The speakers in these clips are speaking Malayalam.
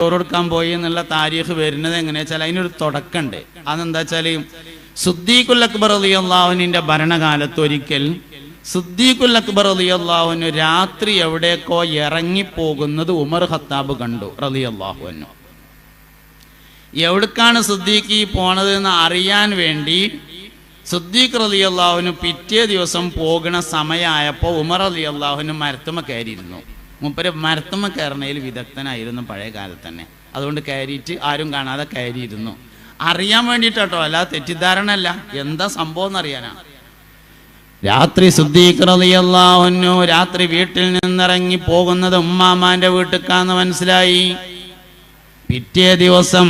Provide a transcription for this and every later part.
ചോറെടുക്കാൻ പോയി എന്നുള്ള താരീഖ് വരുന്നത് എങ്ങനെയാ വെച്ചാൽ അതിനൊരു തുടക്കമുണ്ട് അതെന്താ വെച്ചാൽ സുദ്ദീഖുൽ അക്ബർ അലി അള്ളാഹുവിന്റെ ഭരണകാലത്ത് ഒരിക്കൽ സുദ്ദീഖുൽ അക്ബർ അലി അള്ളാഹുവിന് രാത്രി എവിടേക്കോ ഇറങ്ങിപ്പോകുന്നത് ഉമർ ഖത്താബ് കണ്ടു റലി അള്ളാഹുവിനു എവിടേക്കാണ് സുദ്ദീഖ് ഈ പോണത് എന്ന് അറിയാൻ വേണ്ടി സുദ്ദീഖ് റലി പിറ്റേ ദിവസം പോകുന്ന സമയമായപ്പോൾ ഉമർ അലി അള്ളാഹുവിന് മരത്തുമ കയറിയിരുന്നു. മൂപ്പര് മരത്തുമ്മ കയറണയിൽ വിദഗ്ധനായിരുന്നു പഴയ കാലത്ത് തന്നെ. അതുകൊണ്ട് കയറിയിട്ട് ആരും കാണാതെ കയറിയിരുന്നു. അറിയാൻ വേണ്ടിയിട്ടോ അല്ല തെറ്റിദ്ധാരണ അല്ല എന്താ സംഭവം എന്നറിയാനാണ് രാത്രി റളിയല്ലാഹുവിനു രാത്രി വീട്ടിൽ നിന്നിറങ്ങി പോകുന്നത് ഉമ്മാമാന്റെ വീട്ടിക്കാന്ന് മനസ്സിലായി. പിറ്റേ ദിവസം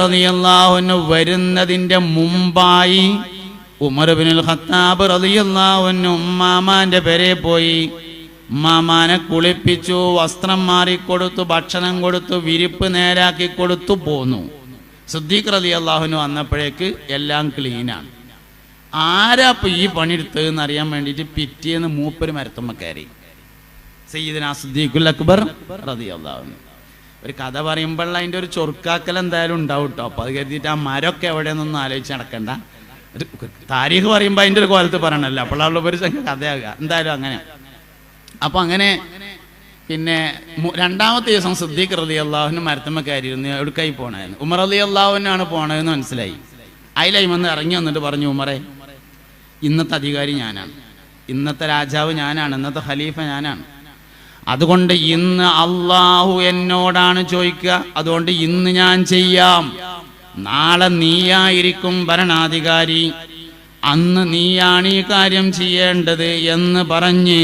റളിയല്ലാഹുവിനു വരുന്നതിന്റെ മുമ്പായി ഉമർ ബിനുൽ ഖത്താബ് റളിയല്ലാഹുവിനു ഉമ്മാമാന്റെ പെരെ പോയി. ഉമ്മാമാനെ കുളിപ്പിച്ചു വസ്ത്രം മാറിക്കൊടുത്തു ഭക്ഷണം കൊടുത്തു വിരിപ്പ് നേരാക്കി കൊടുത്തു പോന്നു. സിദ്ദീഖ് സുദ്ദീഖ് അള്ളാഹുനു വന്നപ്പോഴേക്ക് എല്ലാം ക്ലീനാണ് ആരാ ഇപ്പൊ ഈ പണിയെടുത്തതെന്ന് അറിയാൻ വേണ്ടിയിട്ട് പിറ്റേന്ന് മൂപ്പര് മരത്തമ്മ കയറി. സയ്യിദിനാ സിദ്ദീഖുൽ അക്ബർ റതി അള്ളാഹുനു ഒരു കഥ പറയുമ്പോൾ അതിന്റെ ഒരു ചൊറുക്കാക്കൽ എന്തായാലും ഉണ്ടാവും കേട്ടോ അപ്പൊ അത് കരുതിയിട്ട് ആ മരമൊക്കെ എവിടെയെന്നൊന്നും ആലോചിച്ച് നടക്കണ്ട. താരീഖ് പറയുമ്പോൾ അതിന്റെ ഒരു കോലത്ത് പറയണല്ലോ. അപ്പോഴുള്ള ഒരു കഥയാകുക എന്തായാലും അങ്ങനെ. അപ്പൊ അങ്ങനെ പിന്നെ രണ്ടാമത്തെ ദിവസം സിദ്ദീഖ് റതി അള്ളാഹുവിന് മരത്തമ്മ കയറിയിരുന്നു എടുക്കായി പോണതെന്ന് ഉമർ അലി അള്ളാഹുവിനാണ് പോണതെന്ന് മനസ്സിലായി. അതിലൈമെന്ന് ഇറങ്ങി വന്നിട്ട് പറഞ്ഞു ഉമറെ ഇന്നത്തെ അധികാരി ഞാനാണ്. ഇന്നത്തെ രാജാവ് ഞാനാണ്. ഇന്നത്തെ ഖലീഫ ഞാനാണ്. അതുകൊണ്ട് ഇന്ന് അള്ളാഹു എന്നോടാണ് ചോദിക്കുക. അതുകൊണ്ട് ഇന്ന് ഞാൻ ചെയ്യാം. നാളെ നീയായിരിക്കും ഭരണാധികാരി. അന്ന് നീയാണ് ഈ കാര്യം ചെയ്യേണ്ടത് എന്ന് പറഞ്ഞ്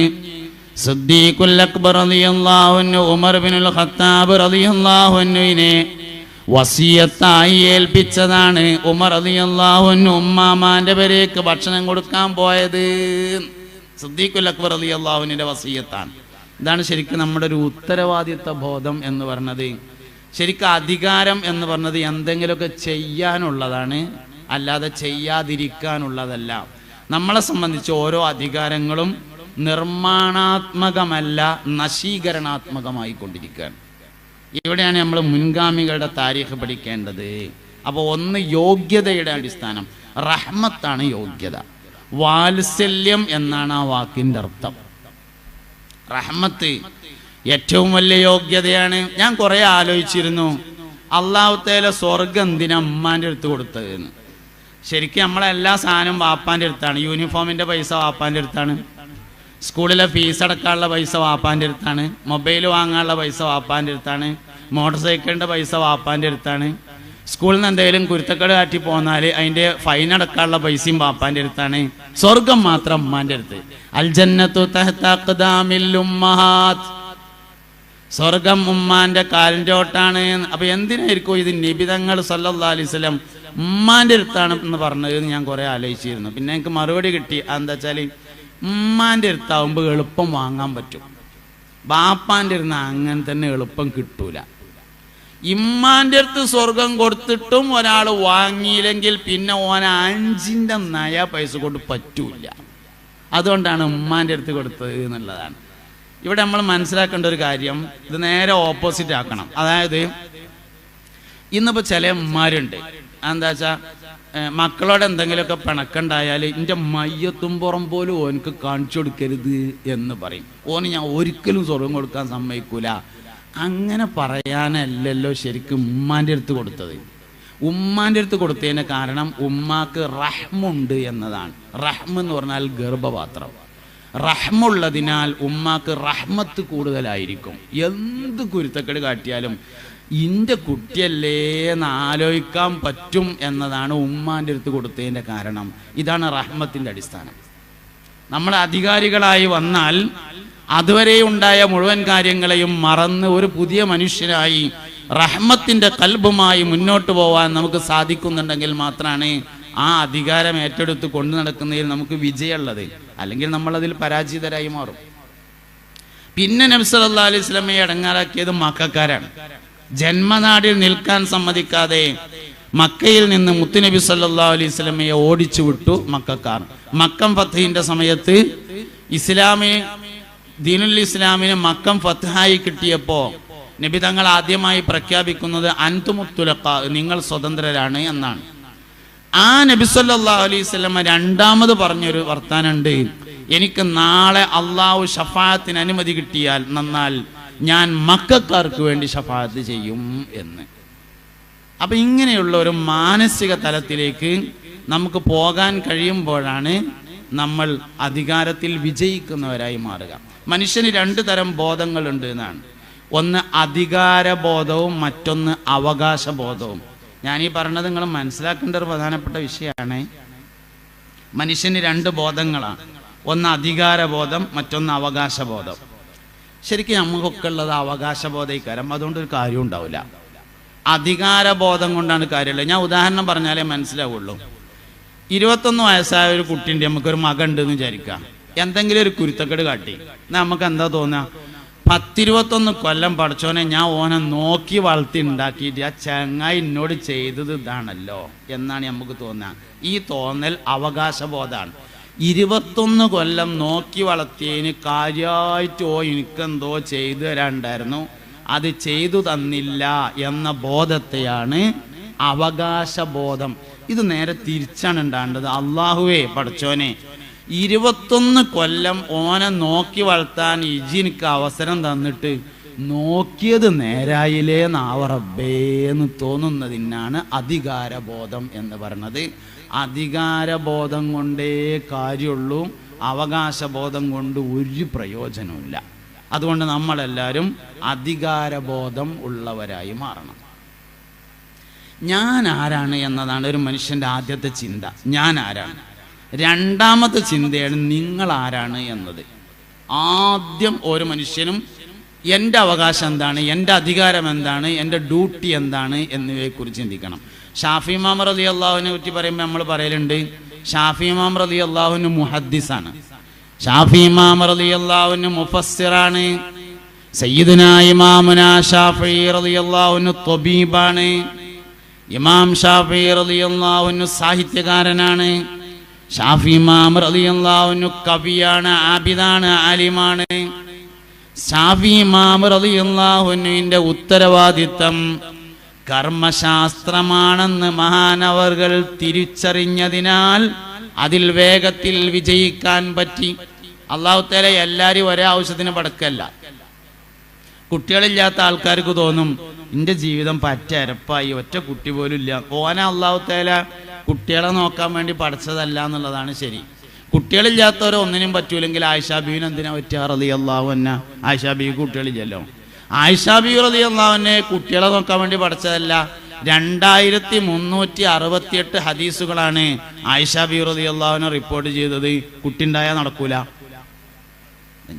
സിദ്ദീഖുൽ അക്ബർ ഉമർ ബിനുൽ ഖത്താബ് വസിയത്തായി ഏൽപ്പിച്ചതാണ് ഉമർ റളിയല്ലാഹുവിന് ഉമ്മാമാന്റെ പേരേക്ക് ഭക്ഷണം കൊടുക്കാൻ പോയത്. സിദ്ദീഖുൽ അക്ബർ റളിയല്ലാഹുവിന്റെ വസിയത്താണ്. ഇതാണ് ശരിക്കും നമ്മുടെ ഒരു ഉത്തരവാദിത്വ ബോധം എന്ന് പറഞ്ഞത്. ശരിക്കും അധികാരം എന്ന് പറഞ്ഞത് എന്തെങ്കിലുമൊക്കെ ചെയ്യാനുള്ളതാണ് അല്ലാതെ ചെയ്യാതിരിക്കാനുള്ളതല്ല. നമ്മളെ സംബന്ധിച്ച് ഓരോ അധികാരങ്ങളും നിർമ്മാണാത്മകമല്ല നശീകരണാത്മകമായി കൊണ്ടിരിക്കുകയാണ് ഇവിടെയാണ് നമ്മൾ മുൻഗാമികളുടെ താരീഖ് പഠിക്കേണ്ടത്. അപ്പോൾ ഒന്ന് യോഗ്യതയുടെ അടിസ്ഥാനം. റഹ്മത്താണ് യോഗ്യത. വാത്സല്യം എന്നാണ് ആ വാക്കിന്റെ അർത്ഥം. റഹ്മത്ത് ഏറ്റവും വലിയ യോഗ്യതയാണ്. ഞാൻ കുറെ ആലോചിച്ചിരുന്നു. അള്ളാഹുത്തേലെ സ്വർഗം എന്തിനാ അമ്മാന്റെ അടുത്ത് കൊടുത്തത് എന്ന് ശരിക്കും നമ്മളെല്ലാ സാധനവും വാപ്പാന്റെ അടുത്താണ്. യൂണിഫോമിന്റെ പൈസ വാപ്പാന്റെ അടുത്താണ്. സ്കൂളിലെ ഫീസ് അടക്കാനുള്ള പൈസ വാപ്പാന്റെ അടുത്താണ്. മൊബൈൽ വാങ്ങാനുള്ള പൈസ വാപ്പാന്റെ അടുത്താണ്. മോട്ടോർ സൈക്കിളിന്റെ പൈസ വാപ്പാന്റെ അടുത്താണ്. സ്കൂളിൽ നിന്ന് എന്തെങ്കിലും കുരുത്തക്കേട് കാറ്റി പോന്നാൽ അതിന്റെ ഫൈൻ അടക്കാനുള്ള പൈസയും വാപ്പാന്റെ അടുത്താണ്. സ്വർഗം മാത്രം അമ്മാന്റെ അടുത്ത്. അൽ ജന്നത്തു തഹ്ത അഖ്ദാമിൽ ഉമ്മഹാത്ത്. സ്വർഗം ഉമ്മാന്റെ കാലിന്റെ ഓട്ടാണ്. അപ്പൊ എന്തിനായിരിക്കും ഇത് നിബിതങ്ങൾ സല്ലാ അലൈഹി സ്വലം ഉമ്മാന്റെ അടുത്താണ് എന്ന് പറഞ്ഞത് ഞാൻ കുറെ ആലോചിച്ചിരുന്നു. പിന്നെ എനിക്ക് മറുപടി കിട്ടി. എന്താ വെച്ചാൽ ഉമ്മാന്റെ അടുത്താവുമ്പോൾ എളുപ്പം വാങ്ങാൻ പറ്റും. ബാപ്പാന്റെ അടുത്ത് അങ്ങനെ തന്നെ എളുപ്പം കിട്ടൂല. ഇമ്മാന്റെ അടുത്ത് സ്വർഗം കൊടുത്തിട്ടും ഒരാൾ വാങ്ങിയില്ലെങ്കിൽ പിന്നെ ഓന അഞ്ചിന്റെ നയ പൈസ കൊണ്ട് പറ്റൂല. അതുകൊണ്ടാണ് ഉമ്മാന്റെ അടുത്ത് കൊടുത്തത് എന്നുള്ളതാണ്. ഇവിടെ നമ്മൾ മനസ്സിലാക്കേണ്ട ഒരു കാര്യം ഇത് നേരെ ഓപ്പോസിറ്റ് ആക്കണം. അതായത് ഇന്നിപ്പോൾ ചില ഉമ്മാരുണ്ട്. എന്താ വെച്ചാൽ മക്കളോട് എന്തെങ്കിലുമൊക്കെ പിണക്കുണ്ടായാൽ എന്റെ മയ്യത്തും പുറം പോലും ഓനക്ക് കാണിച്ചു കൊടുക്കരുത് എന്ന് പറയും. ഓന് ഞാൻ ഒരിക്കലും സ്വർഗം കൊടുക്കാൻ സമ്മതിക്കൂല. അങ്ങനെ പറയാനല്ലല്ലോ ശരിക്കും ഉമ്മാന്റെ അടുത്ത് കൊടുത്തത്. ഉമ്മാന്റെ അടുത്ത് കൊടുത്തതിന് കാരണം ഉമ്മാക്ക് റഹ്മുണ്ട് എന്നതാണ്. റഹ്മ എന്ന് പറഞ്ഞാൽ ഗർഭപാത്രം. റഹ്മുള്ളതിനാൽ ഉമ്മാക്ക് റഹ്മത്ത് കൂടുതലായിരിക്കും. എന്ത് കുരുത്തക്കേട് കാട്ടിയാലും ഇന്റെ കുട്ടിയല്ലേ എന്ന് ആലോചിക്കാൻ പറ്റും എന്നതാണ് ഉമ്മാന്റെ അടുത്ത് കൊടുത്തതിന്റെ കാരണം. ഇതാണ് റഹ്മത്തിന്റെ അടിസ്ഥാനം. നമ്മൾ അധികാരികളായി വന്നാൽ അതുവരെ ഉണ്ടായ മുഴുവൻ കാര്യങ്ങളെയും മറന്ന് ഒരു പുതിയ മനുഷ്യനായി റഹ്മത്തിന്റെ കൽബുമായി മുന്നോട്ട് പോവാൻ നമുക്ക് സാധിക്കുന്നുണ്ടെങ്കിൽ മാത്രമാണ് ആ അധികാരം ഏറ്റെടുത്ത് കൊണ്ടു നടക്കുന്നതിൽ നമുക്ക് വിജയമുള്ളത്. അല്ലെങ്കിൽ നമ്മൾ അതിൽ പരാജിതരായി മാറും. പിന്നെ നബി സല്ലല്ലാഹു അലൈഹി സ്വലമയെ അടങ്ങാറാക്കിയത് മക്കാരാണ് ജന്മനാടിൽ നിൽക്കാൻ സമ്മതിക്കാതെ മക്കയിൽ നിന്ന് മുത്തുനബി സല്ലാ അലൈഹി സ്വലമയെ ഓടിച്ചു വിട്ടു മക്കാർ മക്കം ഫത്തഹിന്റെ സമയത്ത് ഇസ്ലാമിന് ദീനുൽ ഇസ്ലാമിന് മക്കം ഫത്തഹായി കിട്ടിയപ്പോ നബി തങ്ങൾ ആദ്യമായി പ്രഖ്യാപിക്കുന്നത് അൻതുമുത്തുലക്ക നിങ്ങൾ സ്വതന്ത്രരാണ് എന്നാണ്. ആ നബി സല്ലാ അലൈഹി വസല്ലമ രണ്ടാമത് പറഞ്ഞൊരു വർത്താനുണ്ട് എനിക്ക് നാളെ അള്ളാഹു ഷഫാത്തിന് അനുമതി കിട്ടിയാൽ നന്നാൽ ഞാൻ മക്കാർക്ക് വേണ്ടി ഷഫാത്ത് ചെയ്യും എന്ന്. അപ്പൊ ഇങ്ങനെയുള്ള ഒരു മാനസിക തലത്തിലേക്ക് നമുക്ക് പോകാൻ കഴിയുമ്പോഴാണ് നമ്മൾ അധികാരത്തിൽ വിജയിക്കുന്നവരായി മാറുക. മനുഷ്യന് രണ്ട് തരം ബോധങ്ങളുണ്ട് എന്നാണ്. ഒന്ന് അധികാരബോധവും മറ്റൊന്ന് അവകാശബോധവും. ഞാൻ ഈ പറഞ്ഞത് നിങ്ങൾ മനസ്സിലാക്കേണ്ട ഒരു പ്രധാനപ്പെട്ട വിഷയമാണ്. മനുഷ്യന് രണ്ട് ബോധങ്ങളാണ്. ഒന്ന് അധികാരബോധം മറ്റൊന്ന് അവകാശബോധം. ശരിക്കും നമുക്കൊക്കെ ഉള്ളത് അവകാശബോധയിക്കാരം അതുകൊണ്ട് ഒരു കാര്യം ഉണ്ടാവില്ല. അധികാരബോധം കൊണ്ടാണ് കാര്യമുള്ളത്. ഞാൻ ഉദാഹരണം പറഞ്ഞാലേ മനസ്സിലാവുള്ളൂ. ഇരുപത്തൊന്ന് വയസ്സായ ഒരു കുട്ടിന്റെ നമുക്കൊരു മകൻ ഉണ്ടെന്ന് വിചാരിക്കാം എന്തെങ്കിലും ഒരു കുരുത്തക്കേട് കാട്ടി. എന്നാ നമുക്ക് എന്താ തോന്നുക പത്തിരുപത്തൊന്ന് കൊല്ലം പഠിച്ചോനെ ഞാൻ ഓനെ നോക്കി വളർത്തി ഉണ്ടാക്കിയിട്ട് ആ ചങ്ങായി എന്നോട് ചെയ്തത് ഇതാണല്ലോ എന്നാണ് നമുക്ക് തോന്നുക ഈ തോന്നൽ അവകാശബോധമാണ്. ഇരുപത്തൊന്ന് കൊല്ലം നോക്കി വളർത്തിയതിന് കാര്യമായിട്ട് എനിക്കെന്തോ ചെയ്തു തരാണ്ടായിരുന്നു. അത് ചെയ്തു തന്നില്ല എന്ന ബോധത്തെയാണ് അവകാശബോധം. ഇത് നേരെ തിരിച്ചാണ് ഉണ്ടാകേണ്ടത് അള്ളാഹുവേ പഠിച്ചോനെ ഇരുപത്തൊന്ന് കൊല്ലം ഓനെ നോക്കി വളർത്താൻ ഇജി എനിക്ക് അവസരം തന്നിട്ട് നോക്കിയത് നേരായില്ലേ നാവറബേ എന്ന് തോന്നുന്നതിനാണ് അധികാരബോധം എന്ന് പറയുന്നത് അധികാരബോധം കൊണ്ടേ കാര്യമുള്ളൂ. അവകാശബോധം കൊണ്ട് ഒരു പ്രയോജനമില്ല അതുകൊണ്ട് നമ്മളെല്ലാവരും അധികാരബോധം ഉള്ളവരായി മാറണം. ഞാൻ ആരാണ് എന്നതാണ് ഒരു മനുഷ്യന്റെ ആദ്യത്തെ ചിന്ത. ഞാൻ ആരാണ്? രണ്ടാമത്തെ ചിന്തയാണ് നിങ്ങൾ ആരാണ് എന്നത്. ആദ്യം ഒരു മനുഷ്യനും എന്റെ അവകാശം എന്താണ്? എന്റെ അധികാരം എന്താണ്? എന്റെ ഡ്യൂട്ടി എന്താണ്? എന്നിവയെക്കുറിച്ച് ചിന്തിക്കണം. ഷാഫി ഇമാം റലി അള്ളാഹുവിനെ പറ്റി പറയുമ്പോൾ നമ്മൾ പറയലുണ്ട് ഷാഫി ഇമാം റലി അള്ളാഹുവിന് മുഹദ്ദിസാണ്. ഷാഫി ഇമാം റലി അള്ളാഹുവിന് മുഫസ്സിറാണ്. സയ്യിദുന ഇമാമുന ഷാഫി റലി അള്ളാഹുവിന് തൊബീബാണ്. ഇമാം ഷാഫി റളിയല്ലാഹുവിന് സാഹിത്യകാരനാണ്. ഷാഫി ഇമാം അള്ളാഹുവിന് കവിയാണ് ആബിദാണ് ആലിമാണ്. ഷാഫി ഇമാം റളിയല്ലാഹുവിന്റെ ഉത്തരവാദിത്തം കർമ്മശാസ്ത്രമാണെന്ന് മഹാനവർകൾ തിരിച്ചറിഞ്ഞതിനാൽ അതിൽ വേഗത്തിൽ വിജയിക്കാൻ പറ്റി. അള്ളാഹുത്തേല എല്ലാവരും ഒരേ ആവശ്യത്തിന് പടക്കല്ല. കുട്ടികളില്ലാത്ത ആൾക്കാർക്ക് തോന്നും എന്റെ ജീവിതം പറ്റ അരപ്പായി ഒറ്റ കുട്ടി പോലും ഇല്ല. ഓന അള്ളാഹുത്തേല കുട്ടികളെ നോക്കാൻ വേണ്ടി പഠിച്ചതല്ല എന്നുള്ളതാണ് ശരി. കുട്ടികളില്ലാത്തവരോ ഒന്നിനും പറ്റൂലെങ്കിൽ ആയിഷാബീൻ എന്തിനാ പറ്റുക? റതി അള്ളാഹു എന്നെ ആയിഷാബി കുട്ടികളില്ലല്ലോ. ആയിഷാ ബീവി റതി അള്ളാഹുവിനെ കുട്ടികളെ നോക്കാൻ വേണ്ടി പഠിച്ചതല്ല. രണ്ടായിരത്തി മുന്നൂറ്റി അറുപത്തിയെട്ട് ഹദീസുകളാണ് ആയിഷാ ബി റതി അള്ളാഹുവിനെ റിപ്പോർട്ട് ചെയ്തത്. കുട്ടി നടക്കൂല.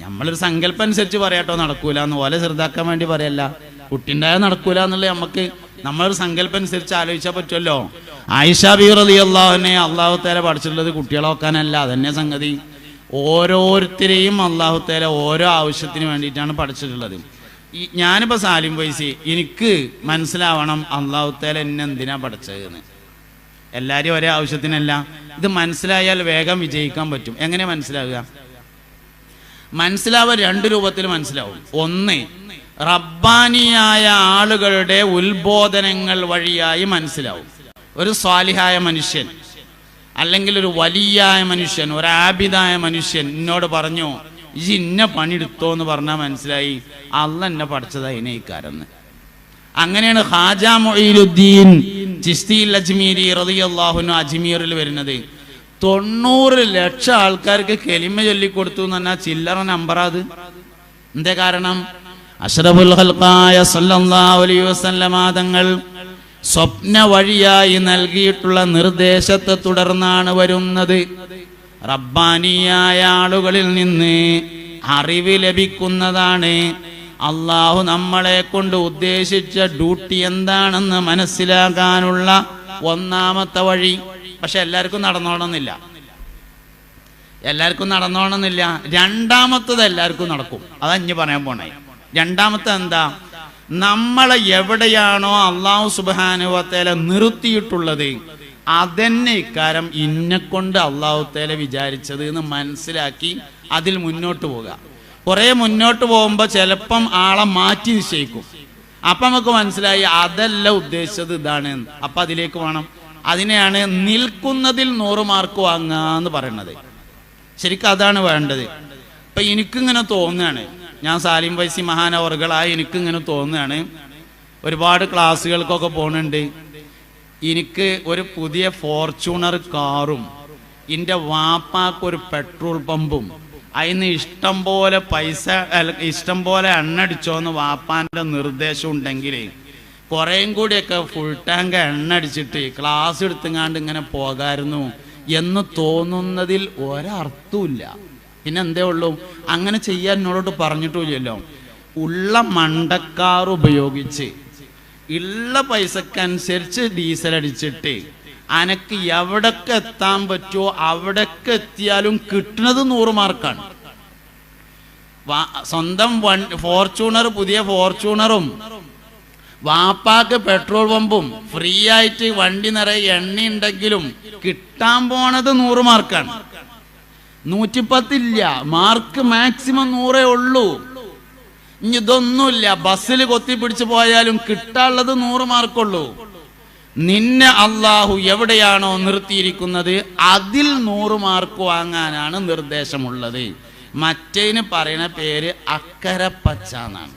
നമ്മളൊരു സങ്കല്പം അനുസരിച്ച് പറയാട്ടോ നടക്കൂല. എന്ന് പോലെ ചെറുതാക്കാൻ വേണ്ടി പറയല്ല. കുട്ടിണ്ടായ നടക്കൂല എന്നുള്ള നമുക്ക് നമ്മളൊരു സങ്കല്പം അനുസരിച്ച് ആലോചിച്ചാൽ പറ്റുമല്ലോ ആയിഷ ബി അലി അള്ളാഹുവിനെ അള്ളാഹു തേല പഠിച്ചിട്ടുള്ളത് കുട്ടികളെ നോക്കാനല്ല. അതന്നെ സംഗതി. ഓരോരുത്തരെയും അള്ളാഹു തേല ഓരോ ആവശ്യത്തിന് വേണ്ടിയിട്ടാണ് പഠിച്ചിട്ടുള്ളത്. ഈ ഞാനിപ്പോൾ സാലിം വൈസി എനിക്ക് മനസ്സിലാവണം അള്ളാഹുത്തേല എന്നെ എന്തിനാ പഠിച്ചതെന്ന്. എല്ലാവരും ഒരേ ആവശ്യത്തിനല്ല. ഇത് മനസ്സിലായാൽ വേഗം വിജയിക്കാൻ പറ്റും. എങ്ങനെ മനസ്സിലാവുക? മനസ്സിലാവുക രണ്ട് രൂപത്തിൽ മനസ്സിലാവും. ഒന്ന് റബ്ബാനിയായ ആളുകളുടെ ഉത്ബോധനങ്ങൾ വഴിയായി മനസ്സിലാവും. ഒരു സ്വാലിഹായ മനുഷ്യൻ അല്ലെങ്കിൽ ഒരു വലിയായ മനുഷ്യൻ ഒരു ആബിദായ മനുഷ്യൻ എന്നോട് പറഞ്ഞു ഈ ഇന്ന പണിയെടുത്തോ എന്ന് പറഞ്ഞാൽ മനസ്സിലായി. അല്ല എന്നെ പഠിച്ചതാ ഇനയിക്കാരെന്ന് അങ്ങനെയാണ് ഹാജ മൊയ്ലുദ്ദീൻ ചിസ്തിയിൽ അജ്മീരി റളിയല്ലാഹുനു അജ്മീറിൽ വരുന്നത്. തൊണ്ണൂറ് ലക്ഷം ആൾക്കാർക്ക് കെലിമ ചൊല്ലിക്കൊടുത്തു എന്ന് പറഞ്ഞാൽ ചില്ലറ നമ്പറാ അത്. എന്തേ കാരണം? അഷറഫുൽ ഹൽക്കായ സല്ലല്ലാഹു അലൈഹി വസല്ലമ തങ്ങൾ സ്വപ്ന വഴിയായി നൽകിയിട്ടുള്ള നിർദ്ദേശത്തെ തുടർന്നാണ് വരുന്നത്. റബ്ബാനിയായ ആളുകളിൽ നിന്ന് അറിവ് ലഭിക്കുന്നതാണ്. അള്ളാഹു നമ്മളെ കൊണ്ട് ഉദ്ദേശിച്ച ഡ്യൂട്ടി എന്താണെന്ന് മനസ്സിലാക്കാനുള്ള ഒന്നാമത്തെ വഴി. പക്ഷെ എല്ലാവർക്കും നടന്നോണമെന്നില്ല എല്ലാവർക്കും നടന്നോണമെന്നില്ല രണ്ടാമത്തത് എല്ലാവർക്കും നടക്കും. അതാ ഇനി പറയാൻ പോണേ. രണ്ടാമത്തെ എന്താ? നമ്മളെ എവിടെയാണോ അള്ളാഹു സുബാനുവത്തേല നിർത്തിയിട്ടുള്ളത് അതന്നെ ഇക്കാരം ഇന്നെ കൊണ്ട് അള്ളാഹുത്തേല വിചാരിച്ചത് എന്ന് മനസ്സിലാക്കി അതിൽ മുന്നോട്ട് പോകുക കുറെ മുന്നോട്ട് പോകുമ്പോൾ ചിലപ്പം ആളെ മാറ്റി നിശ്ചയിക്കും. അപ്പൊ നമുക്ക് മനസ്സിലായി അതല്ല ഉദ്ദേശിച്ചത് ഇതാണ്. അപ്പൊ അതിലേക്ക് വേണം അതിനെയാണ് നിൽക്കുന്നതിൽ നൂറ് മാർക്ക് വാങ്ങാന്ന് പറയണത് ശരിക്കും അതാണ് വേണ്ടത്. ഇപ്പൊ എനിക്കിങ്ങനെ തോന്നുകയാണ്. ഞാൻ സാലിം വൈസി മഹാനവറുകളായി എനിക്കിങ്ങനെ തോന്നുകയാണ്. ഒരുപാട് ക്ലാസ്സുകൾക്കൊക്കെ പോകുന്നുണ്ട് എനിക്ക് ഒരു പുതിയ ഫോർച്യൂണർ കാറും എന്റെ വാപ്പാക്കൊരു പെട്രോൾ പമ്പും അതിന് ഇഷ്ടം പോലെ പൈസ ഇഷ്ടം പോലെ എണ്ണടിച്ചോന്ന് വാപ്പാന്റെ നിർദ്ദേശം ഉണ്ടെങ്കിൽ കുറേയും കൂടിയൊക്കെ ഫുൾ ടാങ്ക് എണ്ണ അടിച്ചിട്ട് ക്ലാസ് എടുത്തുങ്ങാണ്ട് ഇങ്ങനെ പോകായിരുന്നു എന്ന് തോന്നുന്നതിൽ ഒരർത്ഥമില്ല പിന്നെ എന്തേ ഉള്ളൂ? അങ്ങനെ ചെയ്യാൻ എന്നോടോട്ട് പറഞ്ഞിട്ടില്ലല്ലോ ഉള്ള മണ്ടക്കാർ ഉപയോഗിച്ച് ഉള്ള പൈസക്കനുസരിച്ച് ഡീസൽ അടിച്ചിട്ട് അനക്ക് എവിടൊക്കെ എത്താൻ പറ്റുമോ അവിടൊക്കെ എത്തിയാലും കിട്ടുന്നത് നൂറ് മാർക്കാണ്. സ്വന്തം വൺ ഫോർച്യൂണർ പുതിയ ഫോർച്യൂണറും വാപ്പാക്ക് പെട്രോൾ പമ്പും ഫ്രീ ആയിട്ട് വണ്ടി നിറയെ എണ്ണ ഉണ്ടെങ്കിലും കിട്ടാൻ പോണത് നൂറ് മാർക്കാണ്. നൂറ്റിപ്പത്തില്ല മാർക്ക് മാക്സിമം നൂറേ ഉള്ളൂ. ഇനി ഇതൊന്നുമില്ല ബസ്സിൽ കൊത്തിപ്പിടിച്ച് പോയാലും കിട്ടാനുള്ളത് നൂറ് മാർക്കുള്ളൂ. നിന്നെ അള്ളാഹു എവിടെയാണോ നിർത്തിയിരിക്കുന്നത് അതിൽ നൂറ് മാർക്ക് വാങ്ങാനാണ് നിർദ്ദേശമുള്ളത്. മറ്റേന് പറയുന്ന പേര് അക്കരപ്പച്ച എന്നാണ്